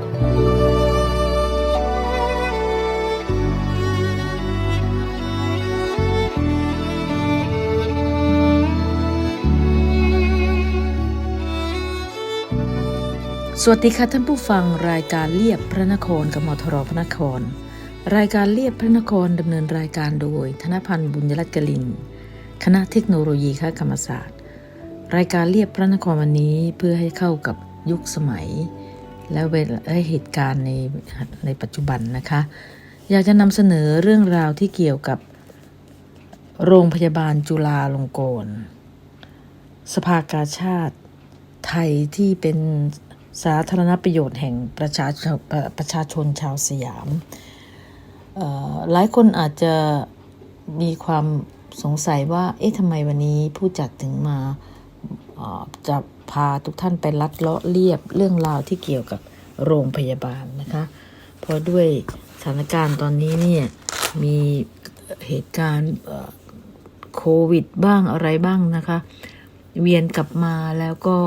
สวัสดีค่ะท่านผู้ฟังรายการเลียบพระนครกับมทรพระนคร รายการเลียบพระนครดำเนินรายการโดย ธนพันธ์บุญยรัตน์กลินคณะเทคโนโลยีคณะกรรมศาสตร์ รายการเลียบพระนครวันนี้เพื่อให้เข้ากับยุคสมัย และเวลาเหตุการณ์ในในปัจจุบันนะคะ อยากจะนำเสนอเรื่องราวที่เกี่ยวกับโรงพยาบาลจุฬาลงกรณ์สภากาชาติไทยที่เป็นสาธารณประโยชน์แห่งประชาชนประประชาชนชาวสยาม หลายคนอาจจะมีความสงสัยว่า เอ๊ะทำไมวันนี้ผู้จัดถึงมาเอ่อจะ พาทุกท่านไปลัดเลาะเรียบเรื่องราวที่เกี่ยวกับโรงพยาบาลนะคะ เพราะด้วยสถานการณ์ตอนนี้เนี่ยมีเหตุการณ์โควิดบ้างอะไรบ้างนะคะ เวียนกลับมาแล้วก็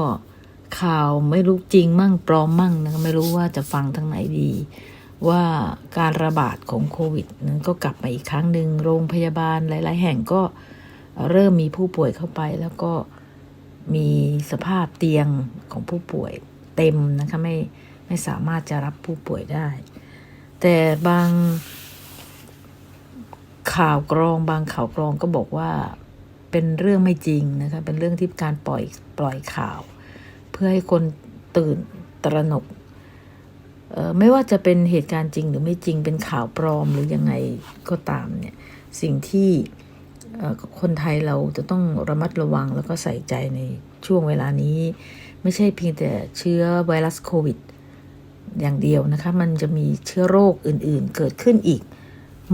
ข่าวไม่รู้จริงมั่งปลอมมั่งนะไม่รู้ว่าจะฟังทางไหนดี ว่าการระบาดของโควิดนั้นก็กลับมาอีกครั้งหนึ่งโรงพยาบาลหลาย ๆ แห่งก็เริ่มมีผู้ป่วยเข้าไปแล้วก็ มีสภาพเตียงของผู้ป่วยเต็มนะคะไม่ไม่สามารถจะรับผู้ป่วยได้ แต่บางข่าวกรองบางข่าวกรองก็บอกว่าเป็นเรื่องไม่จริงนะคะเป็นเรื่องที่การปล่อยปล่อยข่าว เพื่อให้คนตื่นตระหนกไม่ว่าจะเป็นเหตุการณ์จริงหรือไม่จริงเป็นข่าวปลอมหรือยังไงก็ตามเนี่ยสิ่งที่ คนไทยเราจะต้องระมัดระวังแล้วก็ใส่ใจในช่วงเวลานี้ ไม่ใช่เพียงแต่เชื้อไวรัสโควิด อย่างเดียวนะคะ มันจะมีเชื้อโรคอื่นๆ เกิดขึ้นอีก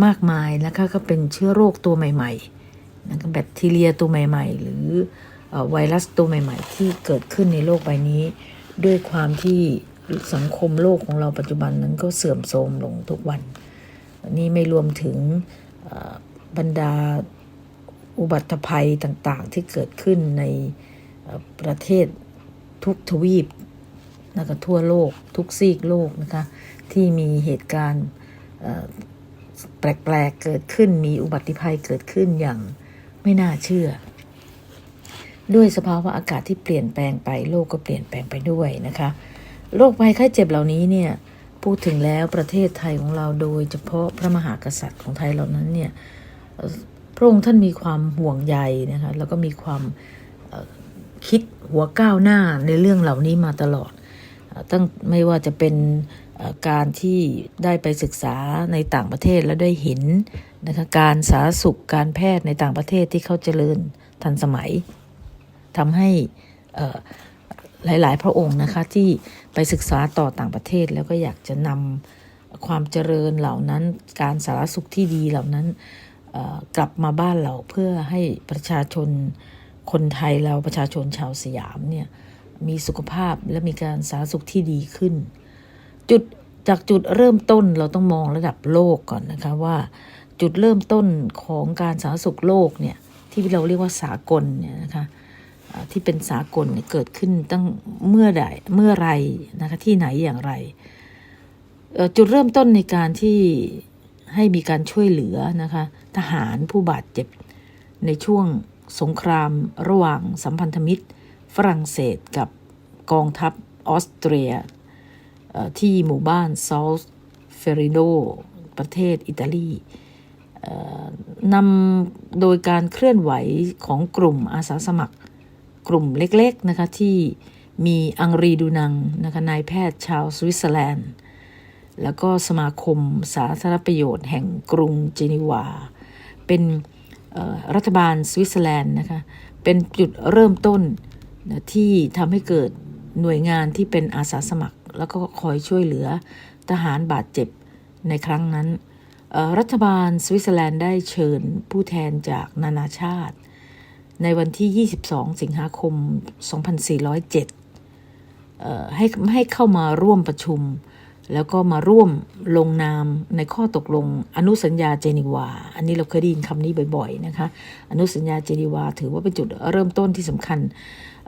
มากมายนะคะก็เป็นเชื้อโรคตัวใหม่ๆนะแบคทีเรียตัวใหม่ ๆ หรือไวรัสตัวใหม่ ๆ ที่เกิดขึ้นในโลกใบนี้ ด้วยความที่สังคมโลกของเราปัจจุบันนั้นก็เสื่อมโทรมลงทุกวัน นี่ไม่รวมถึงบรรดา อุบัติภัยต่างๆ ที่เกิดขึ้นในประเทศทุกทวีปนะคะทั่วโลกทุกซีกโลกนะคะที่มีเหตุการณ์แปลกๆเกิดขึ้นมีอุบัติภัยเกิดขึ้นอย่างไม่น่าเชื่อ ด้วยสภาวะอากาศที่เปลี่ยนแปลงไปโลกก็เปลี่ยนแปลงไปด้วยนะคะโรคภัยไข้เจ็บเหล่านี้เนี่ยพูดถึงแล้วประเทศไทยของเราโดยเฉพาะพระมหากษัตริย์ของไทยเหล่านั้นเนี่ย พระองค์ท่านมีความห่วงใยนะคะแล้วก็มีความคิดหัวก้าวหน้าในเรื่องเหล่านี้มาตลอด ตั้งไม่ว่าจะเป็นการที่ได้ไปศึกษาในต่างประเทศแล้วได้เห็นนะคะการสาธารณสุขการแพทย์ในต่างประเทศที่เขาเจริญทันสมัยทำให้หลาย ๆ พระองค์นะคะที่ไปศึกษาต่อต่างประเทศแล้วก็อยากจะนำความเจริญเหล่านั้น การสารสุขที่ดีเหล่านั้น กลับมาบ้านเราเพื่อให้ประชาชนคนไทยเราประชาชนชาวสยามเนี่ยมีสุขภาพและมีการสาธารณสุขที่ดีขึ้น จุดจากจุดเริ่มต้นเราต้องมองระดับโลกก่อนนะคะว่าจุดเริ่มต้นของการสาธารณสุขโลกเนี่ยที่เราเรียกว่าสากลเนี่ยนะคะที่เป็นสากลเเกิดขึ้นตั้งเมื่อใดเมื่อไรนะคะที่ไหนอย่างไร จุดเริ่มต้นในการที่ ให้มีการช่วยเหลือนะคะทหารผู้บาดเจ็บ ในช่วงสงครามระหว่างสัมพันธมิตร ฝรั่งเศสกับกองทัพออสเตรียที่หมู่บ้านซอลเฟริโดประเทศอิตาลีนำโดยการเคลื่อนไหวของกลุ่มอาสาสมัคร กลุ่มเล็กๆนะคะที่มีอังรีดูนังนะคะนายแพทย์ชาวสวิตเซอร์แลนด์ แล้วก็สมาคมสาธารณประโยชน์แห่งกรุงเจนีวา เป็นรัฐบาลสวิตเซอร์แลนด์นะคะ เป็นจุดเริ่มต้นที่ทำให้เกิดหน่วยงานที่เป็นอาสาสมัคร แล้วก็คอยช่วยเหลือทหารบาดเจ็บในครั้งนั้น รัฐบาลสวิตเซอร์แลนด์ได้เชิญผู้แทนจากนานาชาติ ในวันที่ 22 สิงหาคม 2407ให้ให้เข้ามาร่วมประชุม แล้วก็มาร่วมลงนามในข้อตกลงอนุสัญญาเจนีวา อันนี้เราเคยได้ยินคำนี้บ่อยๆนะคะอนุสัญญาเจนีวา ถือว่าเป็นจุดเริ่มต้นที่สำคัญ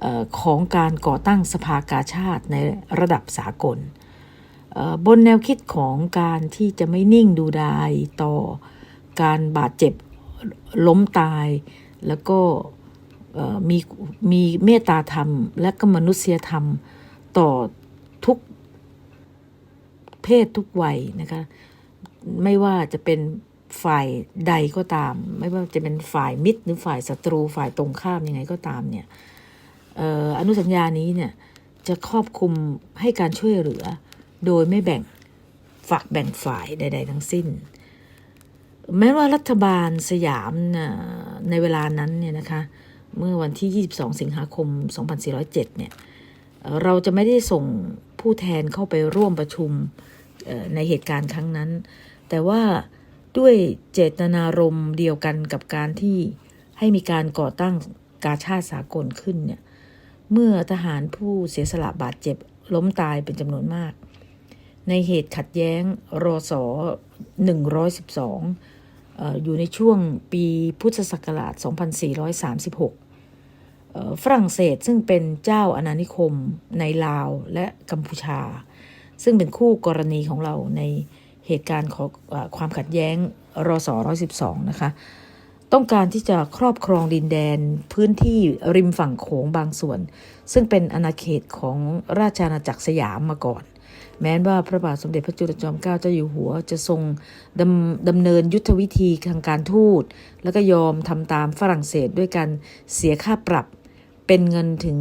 ออของการก่อตั้งสภากาชาติในระดับสากล บนแนวคิดของการที่จะไม่นิ่งดูดายต่อการบาดเจ็บล้มตาย แล้วก็มีมีเมตตาธรรม และก็มนุษยธรรมต่อ เพศทุกวัยนะคะ ไม่ว่าจะเป็นฝ่ายใดก็ตาม ไม่ว่าจะเป็นฝ่ายมิตร หรือฝ่ายศัตรูฝ่ายตรงข้ามยังไงก็ตามเนี่ยอออนุสัญญานี้เนี่ยจะครอบคลุมให้การช่วยเหลือ โดยไม่แบ่งฝักแบ่งฝ่ายใด ๆ ทั้งสิ้น แม้ว่ารัฐบาลสยามในเวลานั้นเนี่ยนะคะเมื่อวันที่ 22 สิงหาคม 2407 เนี่ยเอ่อเราจะไม่ได้ส่งผู้แทนเข้าไปร่วมประชุม ในเหตุการณ์ครั้งนั้น แต่ว่าด้วยเจตนารมณ์เดียวกันกับการที่ให้มีการก่อตั้งกาชาติสากลขึ้นเนี่ยเมื่อทหารผู้เสียสละบาดเจ็บล้มตายเป็นจำนวนมาก ในเหตุขัดแย้งรอสอ112เอ่ออยู่ในช่วงปีพุทธศักราช 2436เอ่อฝรั่งเศสซึ่งเป็นเจ้าอาณานิคมในลาวและกัมพูชา ซึ่งเป็นคู่กรณีของเราในเหตุการณ์ของอความขัดแย้งรอสอ112 นะคะ ต้องการที่จะครอบครองดินแดนพื้นที่ริมฝั่งโขงบางส่วน ซึ่งเป็นอาณาเขตของราชอาณาจักรสยามมาก่อน แม้ว่าพระบาทสมเด็จพระจุลจอมเกล้าเจ้าอยู่หัว จะทรงดำดำเนินยุทธวิธีทางการทูต แล้วก็ยอมทำตามฝรั่งเศสด้วยการเสียค่าปรับเป็นเงินถึง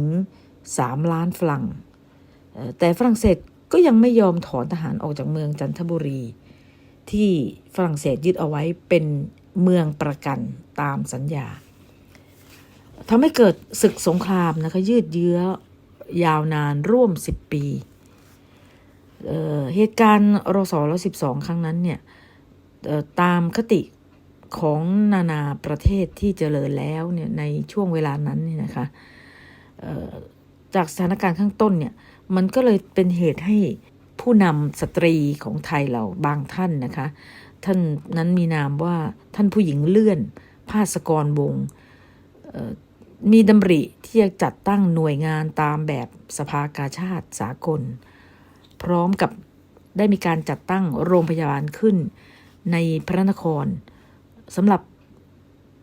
3 ล้านฝรั่งแต่ฝรั่งเศส ก็ยังไม่ยอมถอนทหารออกจากเมืองจันทบุรี ที่ฝรั่งเศสยึดเอาไว้เป็นเมืองประกันตามสัญญาทำให้เกิดศึกสงครามนะคะยืดเยื้อยาวนานร่วม 10 ปีเเหตุการณ์รศร12ครั้งนั้นเนี่ยตามคติของนานาประเทศที่เจริญแล้วเนี่ยในช่วงเวลานั้นเนี่ยนะคะจากสถานการณ์ข้างต้นเนี่ย มันก็เลยเป็นเหตุให้ผู้นำสตรีของไทยเราบางท่านนะคะ ท่านนั้นมีนามว่าท่านผู้หญิงเลื่อนภาสกรวงมีดำริที่จะจัดตั้งหน่วยงานตามแบบสภากาชาติสากล พร้อมกับได้มีการจัดตั้งโรงพยาบาลขึ้นในพระนครสำหรับ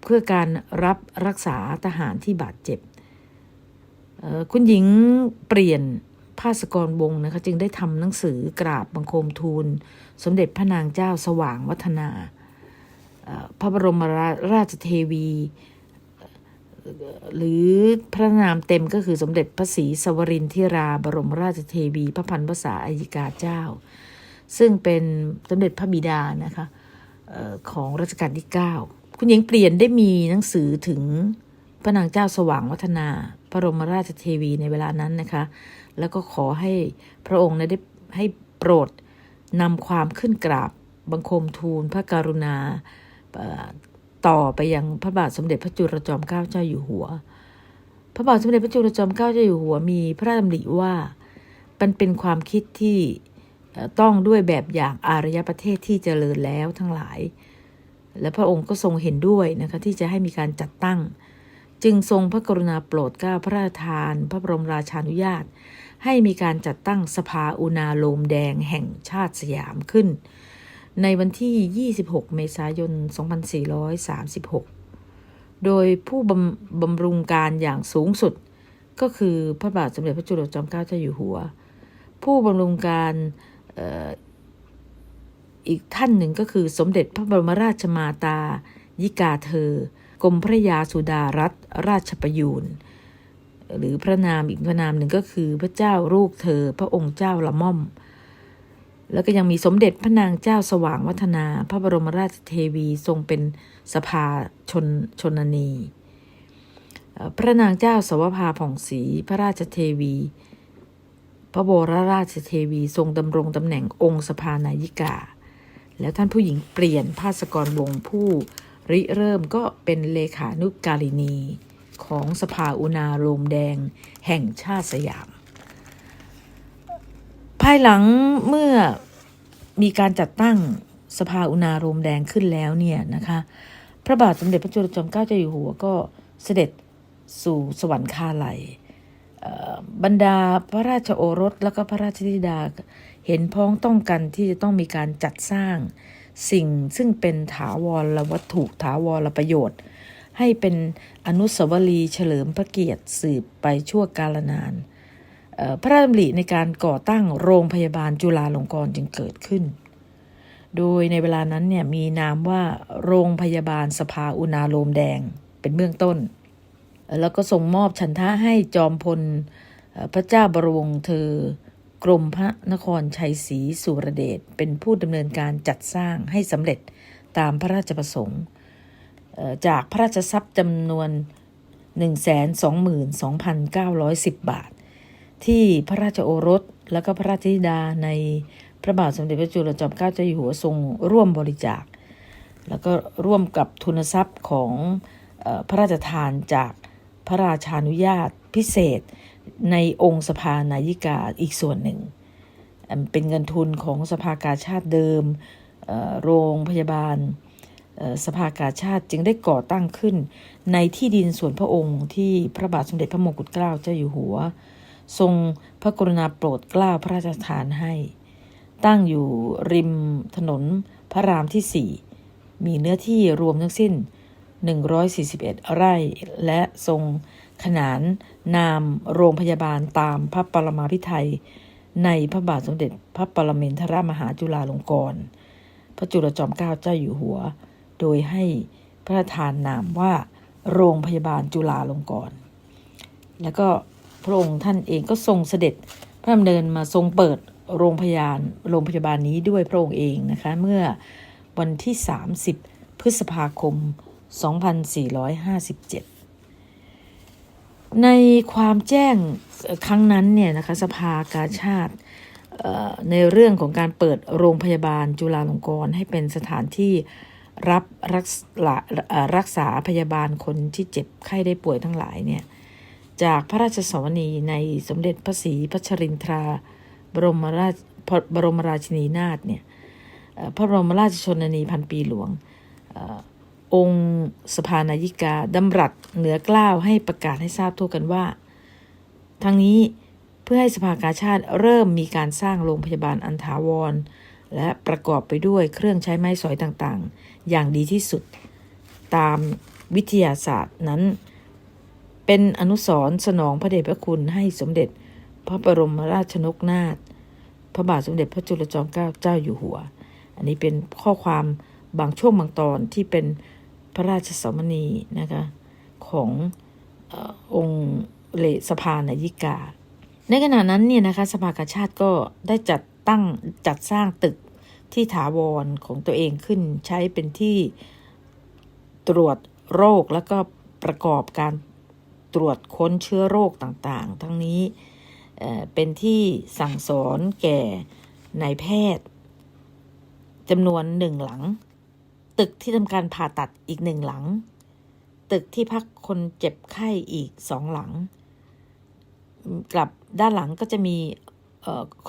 เพื่อการรับรักษาทหารที่บาดเจ็บ คุณหญิงเปลี่ยน ภาสกรวงศ์นะคะจึงได้ทำหนังสือกราบบังคมทูล สมเด็จพระนางเจ้าสว่างวัฒนา พระบรมราราชเทวี หรือพระนามเต็มก็คือสมเด็จพระศรีสวรินทิราบรมราชเทวี พระพันวษาอัยกาเจ้า ซึ่งเป็นสมเด็จพระบิดานะคะของรัชกาลที่ 9 คุณหญิงเปลี่ยนได้มีหนังสือถึงพระนางเจ้าสว่างวัฒนา พระบรมราชเทวีในเวลานั้นนะคะ แล้วก็ขอให้พระองค์ได้ให้โปรดนำความขึ้นกราบบังคมทูลพระกรุณาต่อไปยังพระบาทสมเด็จพระจุลจอมเกล้าเจ้าอยู่หัว พระบาทสมเด็จพระจุลจอมเกล้าเจ้าอยู่หัวมีพระดำริว่ามันเป็นความคิดที่ต้องด้วยแบบอย่างอารยประเทศที่เจริญแล้วทั้งหลาย และพระองค์ก็ทรงเห็นด้วยนะคะที่จะให้มีการจัดตั้ง จึงทรงพระกรุณาโปรดเกล้าพระราชทาน พระบรมราชานุญาต ให้มีการจัดตั้งสภาอุณาโลมแดงแห่งชาติสยามขึ้น ในวันที่ 26 เมษายน 2436 โดยผู้บำบำรุงการอย่างสูงสุด ก็คือพระบาทสมเด็จพระจุลจอมเกล้าเจ้าอยู่หัว ผู้บำรุงการอีกท่านหนึ่งก็คือสมเด็จพระบรมราชมาตา ยิกาเธอ กรมพระยาสุดารัตนราชประยูน หรือพระนามอีกพระนามหนึ่งก็คือพระเจ้าลูกเธอ พระองค์เจ้าละม่อม แล้วก็ยังมีสมเด็จพระนางเจ้าสว่างวัฒนา พระบรมราชเทวีทรงเป็นสภาชนชนนี พระนางเจ้าสวภาผ่องศรีพระราชเทวี พระบรมราชเทวีทรงดำรงตำแหน่งองค์สภานายิกา แล้วท่านผู้หญิงเปลี่ยนภาสกรวงผู้ริเริ่มก็เป็นเลขานุการินี ของสภาอุณาโลมแดงแห่งชาติสยาม ภายหลังเมื่อมีการจัดตั้งสภาอุณาโลมแดงขึ้นแล้วเนี่ยนะคะพระบาทสมเด็จพระจุลจอมเกล้าเจ้าอยู่หัวก็เสด็จสู่สวรรคาลัยเอ่อบรรดาพระราชโอรสแล้วก็พระราชธิดาเห็นพ้องต้องกันที่จะต้องมีการจัดสร้างสิ่งซึ่งเป็นถาวรวัตถุถาวรประโยชน์ ให้เป็นอนุสาวรีย์เฉลิมพระเกียรติสืบไปชั่วกาลนาน พระราชดำริในการก่อตั้งโรงพยาบาลจุฬาลงกรณ์จึงเกิดขึ้น โดยในเวลานั้นเนี่ยมีนามว่าโรงพยาบาลสภาอุณาโลมแดงเป็นเบื้องต้น แล้วก็ส่งมอบฉันทะให้จอมพลพระเจ้าบรวงศ์เธอกรมพระนครชัยศรีสุรเดชเป็นผู้ดำเนินการจัดสร้างให้สำเร็จตามพระราชประสงค์ จากพระราชทรัพย์จำนวน 122,910 บาท ที่พระราชโอรสและก็พระราชธิดาในพระบาทสมเด็จพระจุลจอมเกล้าเจ้าอยู่หัวทรงร่วมบริจาค แล้วก็ร่วมกับทุนทรัพย์ของออพระราชทานจากพระราชานุญาตพิเศษในองค์สภานายิกาอีกส่วนหนึ่ง เป็นเงินทุนของสภากาชาติเดิม โรงพยาบาล สภากาชาติจึงได้ก่อตั้งขึ้น ในที่ดินส่วนพระองค์ที่พระบาทสมเด็จพระมงกุฎเกล้าเจ้าอยู่หัว ทรงพระกรุณาโปรดเกล้าพระราชทานให้ ตั้งอยู่ริมถนนพระรามที่ 4 มีเนื้อที่รวมทั้งสิ้น 141 ไร่และทรงขนานนามโรงพยาบาลตามพระปรมาภิไธยในพระบาทสมเด็จพระปรมินทรมหาจุฬาลงกรณ์พระจุลจอมเกล้าเจ้าอยู่หัว โดยให้พระราชทานนามว่าโรงพยาบาลจุฬาลงกรณ์แล้วก็พระองค์ท่านเองก็ทรงเสด็จพระดำเนินมาทรงเปิดโรงพยาบาลโรงพยาบาลนี้ด้วยพระองค์เองนะคะ เมื่อวันที่ 30 พฤษภาคม 2457 ในความแจ้งครั้งนั้นเนี่ยนะคะสภากาชาติในเรื่องของการเปิดโรงพยาบาลจุฬาลงกรณ์ให้เป็นสถานที่ รับรักษารักษาพยาบาลคนที่เจ็บไข้ได้ป่วยทั้งหลายเนี่ยจากพระราชสวนีในสมเด็จพระศรีพัชรินทรา บรมราชบรมราชินีนาถเนี่ยพระบรมราชชนนีพันปีหลวงออองค์สภานายิกาดำรัสเหนือกล้าวให้ประกาศให้ทราบทั่วกันว่า ทั้งนี้เพื่อให้สภากาชาติเริ่มมีการสร้างโรงพยาบาลอันถาวร และประกอบไปด้วยเครื่องใช้ไม้สอยต่างๆ อย่างดีที่สุด ตามวิทยาศาสตร์นั้น เป็นอนุสรณ์สนองพระเดชพระคุณให้สมเด็จ พระบรมราชนกนาถพระบาทสมเด็จพระจุลจอมเกล้าเจ้าอยู่หัว อันนี้เป็นข้อความบางช่วงบางตอนที่เป็นพระราชสมณีนะคะของออองค์เลสภานายิกา ในขณะนั้นเนี่ยนะคะสภากาชาติก็ได้จัด ตั้งจัดสร้างตึกที่ถาวรของตัวเองขึ้น ใช้เป็นที่ตรวจโรคแล้วก็ประกอบการตรวจค้นเชื้อโรคต่างๆ ทั้งนี้เป็นที่สั่งสอนแก่นายแพทย์จำนวนหนึ่งหลัง ตึกที่ทำการผ่าตัดอีกหนึ่งหลัง ตึกที่พักคนเจ็บไข้อีกสองหลัง กลับด้านหลังก็จะมี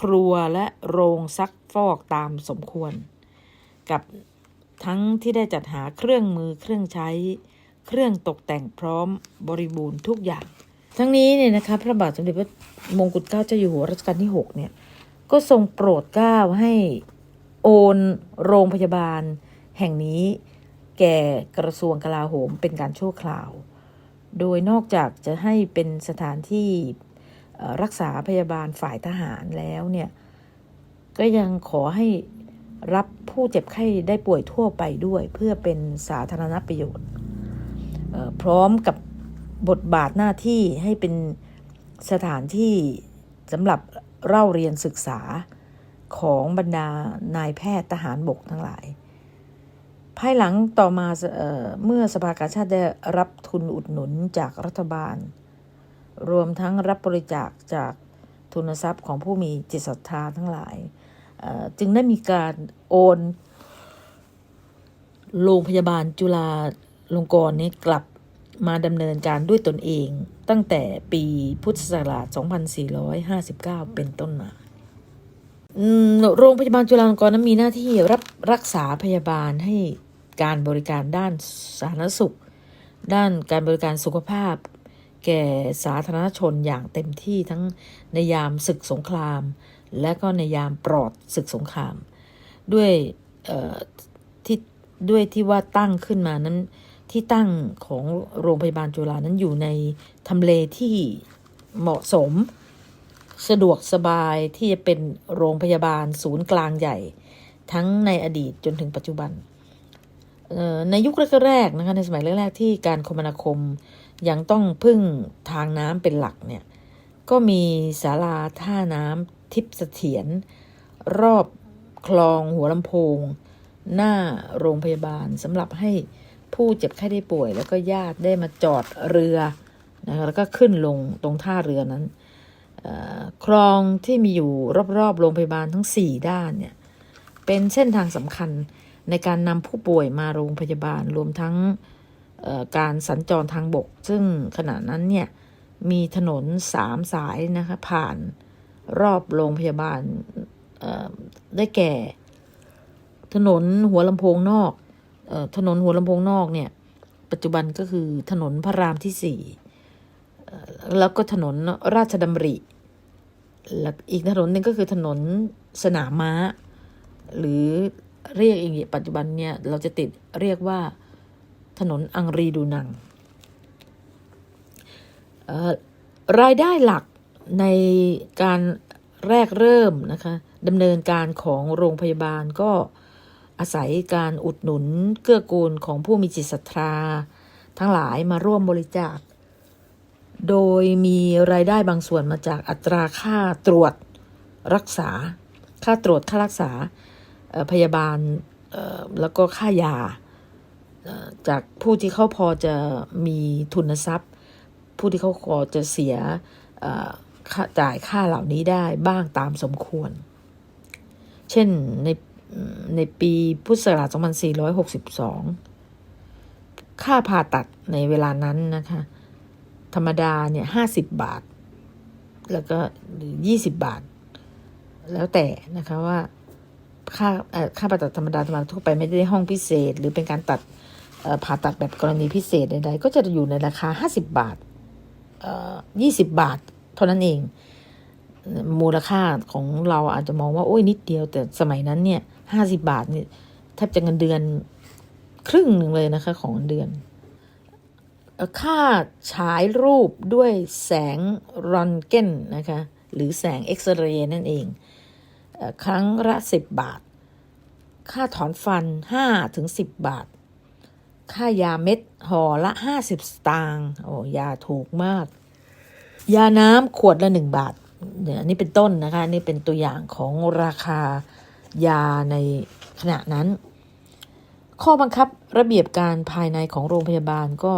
ครัวและโรงซักฟอกตามสมควร กับทั้งที่ได้จัดหาเครื่องมือเครื่องใช้ เครื่องตกแต่งพร้อมบริบูรณ์ทุกอย่าง ทั้งนี้เนี่ยนะคะพระบาทสมเด็จพระมงกุฎเกล้าเจ้าอยู่หัวรัชกาลที่ 6 เนี่ย ก็ทรงโปรดเกล้าให้โอนโรงพยาบาล แห่งนี้แก่กระทรวงกลาโหมเป็นการชั่วคราว โดยนอกจากจะให้เป็นสถานที่ รักษาพยาบาลฝ่ายทหารแล้วเนี่ยก็ยังขอให้รับผู้เจ็บไข้ได้ป่วยทั่วไปด้วย เพื่อเป็นสาธารณประโยชน์พร้อมกับบทบาทหน้าที่ให้เป็นสถานที่สำหรับเล่าเรียนศึกษาของบรรดานายแพทย์ทหารบกทั้งหลาย ภายหลังต่อมาเออเมื่อสภากาชาติได้รับทุนอุดหนุนจากรัฐบาล รวมทั้งรับบริจาคจากทุนทรัพย์ของผู้มีจิตศรัทธาทั้งหลาย จึงได้มีการโอนโรงพยาบาลจุฬาลงกรณ์นี้กลับมาดำเนินการด้วยตนเอง ตั้งแต่ปีพุทธศักราช 2459 เป็นต้นมาโรงพยาบาลจุฬาลงกรณ์นั้นมีหน้าที่รับรักษาพยาบาลให้การบริการด้านสาธารณสุข ด้านการบริการสุขภาพ แก่สาธารณชนอย่างเต็มที่ทั้งในยามศึกสงคราม และก็ในยามปลอดศึกสงคราม ด้วยที่ด้วยที่ว่าตั้งขึ้นมานั้นที่ตั้งของโรงพยาบาลจุฬานั้นอยู่ในทำเลที่เหมาะสม สะดวกสบายที่จะเป็นโรงพยาบาลศูนย์กลางใหญ่ ทั้งในอดีตจนถึงปัจจุบันในยุคแรกๆนะคะในสมัยแรกๆที่การคมนาคม ยังต้องพึ่งทางน้ำเป็นหลักเนี่ย ก็มีศาลาท่าน้ำทิพย์เสถียรรอบคลองหัวลำโพง หน้าโรงพยาบาลสำหรับให้ผู้เจ็บไข้ได้ป่วย แล้วก็ญาติได้มาจอดเรือนะคะแล้วก็ขึ้นลงตรงท่าเรือนั้นคลองที่มีอยู่รอบๆโรงพยาบาลทั้ง 4 ด้านเนี่ย เป็นเส้นทางสำคัญในการนำผู้ป่วยมาโรงพยาบาลรวมทั้ง การสัญจรทางบก ซึ่งขณะนั้นเนี่ยมีถนนสามสายนะคะผ่านรอบโรงพยาบาลได้แก่ ถนนหัวลำโพงนอกออถนนหัวลำโพงนอกเนี่ยปัจจุบันก็คือถนนพระรามที่สี่แล้วก็ถนนราชดำริแล้วอีกถนนหนึ่งก็คือถนนสนามม้า หรือเรียกอีกปัจจุบันเนี่ยเราจะติดเรียกว่า ถนนอังรีดูนัง รายได้หลักในการแรกเริ่มนะคะดำเนินการของโรงพยาบาลก็อาศัยการอุดหนุนเกื้อกูลของผู้มีจิตศรัทธา ทั้งหลายมาร่วมบริจาค โดยมีรายได้บางส่วนมาจากอัตราค่าตรวจรักษา ค่าตรวจค่ารักษาพยาบาลแล้วก็ค่ายา จากผู้ที่เขาพอจะมีทุนทรัพย์ ผู้ที่เขาพอจะเสียจ่ายค่าเหล่านี้ได้บ้างตามสมควร เช่นในในปีพุทธศักราช 2462 ค่าผ่าตัดในเวลานั้นนะคะ ธรรมดาเนี่ยห้าสิบบาท แล้วก็หรือยี่สิบบาท แล้วแต่นะคะว่าค่าค่าผ่าตัดธรรมดาธรรมดาทั่วไปไม่ได้ห้องพิเศษ หรือเป็นการตัด ผ่าตัดแบบกรณีพิเศษใดๆก็จะอยู่ในราคาห้าสิบบาทยี่สิบบาท เท่านั้นเอง มูลค่าของเราอาจจะมองว่า โอ้ยนิดเดียว แต่สมัยนั้นเนี่ยห้าสิบาทเนี่ยแทบจะเงินเดือนครึ่งหนึ่งเลยนะคะ ของเงินเดือน ค่าฉายรูปด้วยแสงรอนเก้นนะคะ หรือแสงเอ็กซเรย์นั่นเอง ครั้งละสิบบาท ค่าถอนฟันห้าถึงสิบบาท ค่ายาเม็ดห่อละห้าสิบสตางค์โอ้ยาถูกมาก ยาน้ำขวดละหนึ่งบาทเนี่ยนนี้เป็นต้นนะคะ นี่เป็นตัวอย่างของราคายาในขณะนั้น ข้อบังคับระเบียบการภายในของโรงพยาบาลก็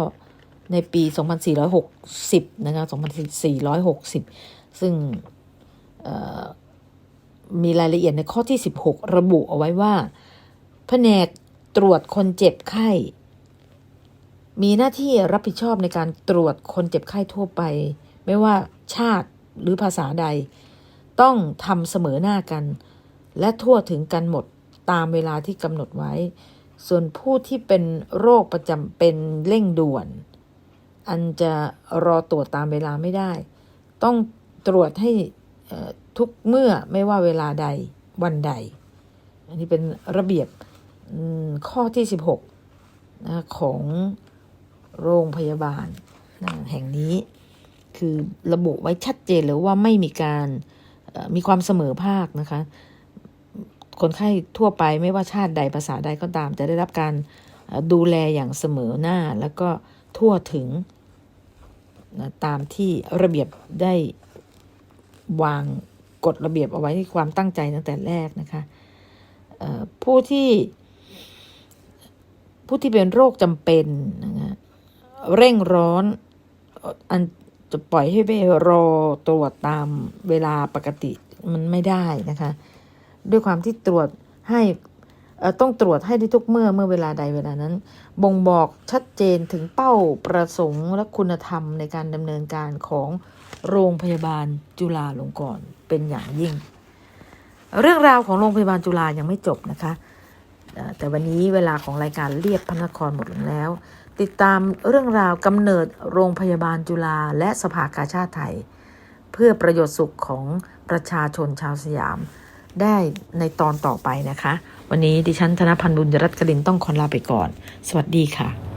ในปี 2460 นะคะ 2460 ซึ่งเอ่อมีรายละเอียดในข้อที่ 16 ระบุเอาไว้ว่า แผนกตรวจคนเจ็บไข้ มีหน้าที่รับผิดชอบในการตรวจคนเจ็บไข้ทั่วไป ไม่ว่าชาติหรือภาษาใด ต้องทำเสมอหน้ากัน และทั่วถึงกันหมดตามเวลาที่กำหนดไว้ ส่วนผู้ที่เป็นโรคประจำเป็นเร่งด่วน อันจะรอตรวจตามเวลาไม่ได้ ต้องตรวจให้ทุกเมื่อไม่ว่าเวลาใดวันใด อันนี้เป็นระเบียบข้อที่ 16นะของ โรงพยาบาลแห่งนี้ คือระบุไว้ชัดเจนเลยว่าไม่มีการมีความเสมอภาคนะคะ คนไข้ทั่วไปไม่ว่าชาติใดภาษาใดก็ตาม จะได้รับการดูแลอย่างเสมอหน้า แล้วก็ทั่วถึงตามที่ระเบียบได้วางกฎระเบียบเอาไว้ที่ความตั้งใจตั้งแต่แรกนะคะผู้ที่ผู้ที่เป็นโรคจำเป็นนะคะ เร่งร้อน อันจะปล่อยให้ไปรอตรวจตามเวลาปกติมันไม่ได้นะคะ ด้วยความที่ตรวจให้อ่อต้องตรวจให้ได้ทุกเมื่อเมื่อเวลาใดเวลานั้น บ่งบอกชัดเจนถึงเป้าประสงค์และคุณธรรมในการดำเนินการของโรงพยาบาลจุฬาลงกรณ์เป็นอย่างยิ่ง เรื่องราวของโรงพยาบาลจุฬายังไม่จบนะคะ แต่วันนี้เวลาของรายการเรียบพระนครหมดลงแล้ว ติดตามเรื่องราวกำเนิดโรงพยาบาลจุฬาและสภากาชาติไทย เพื่อประโยชน์สุขของประชาชนชาวสยาม ได้ในตอนต่อไปนะคะ วันนี้ดิฉันธนพันธ์บุญรัตน์กลินต้องขอลาไปก่อน สวัสดีค่ะ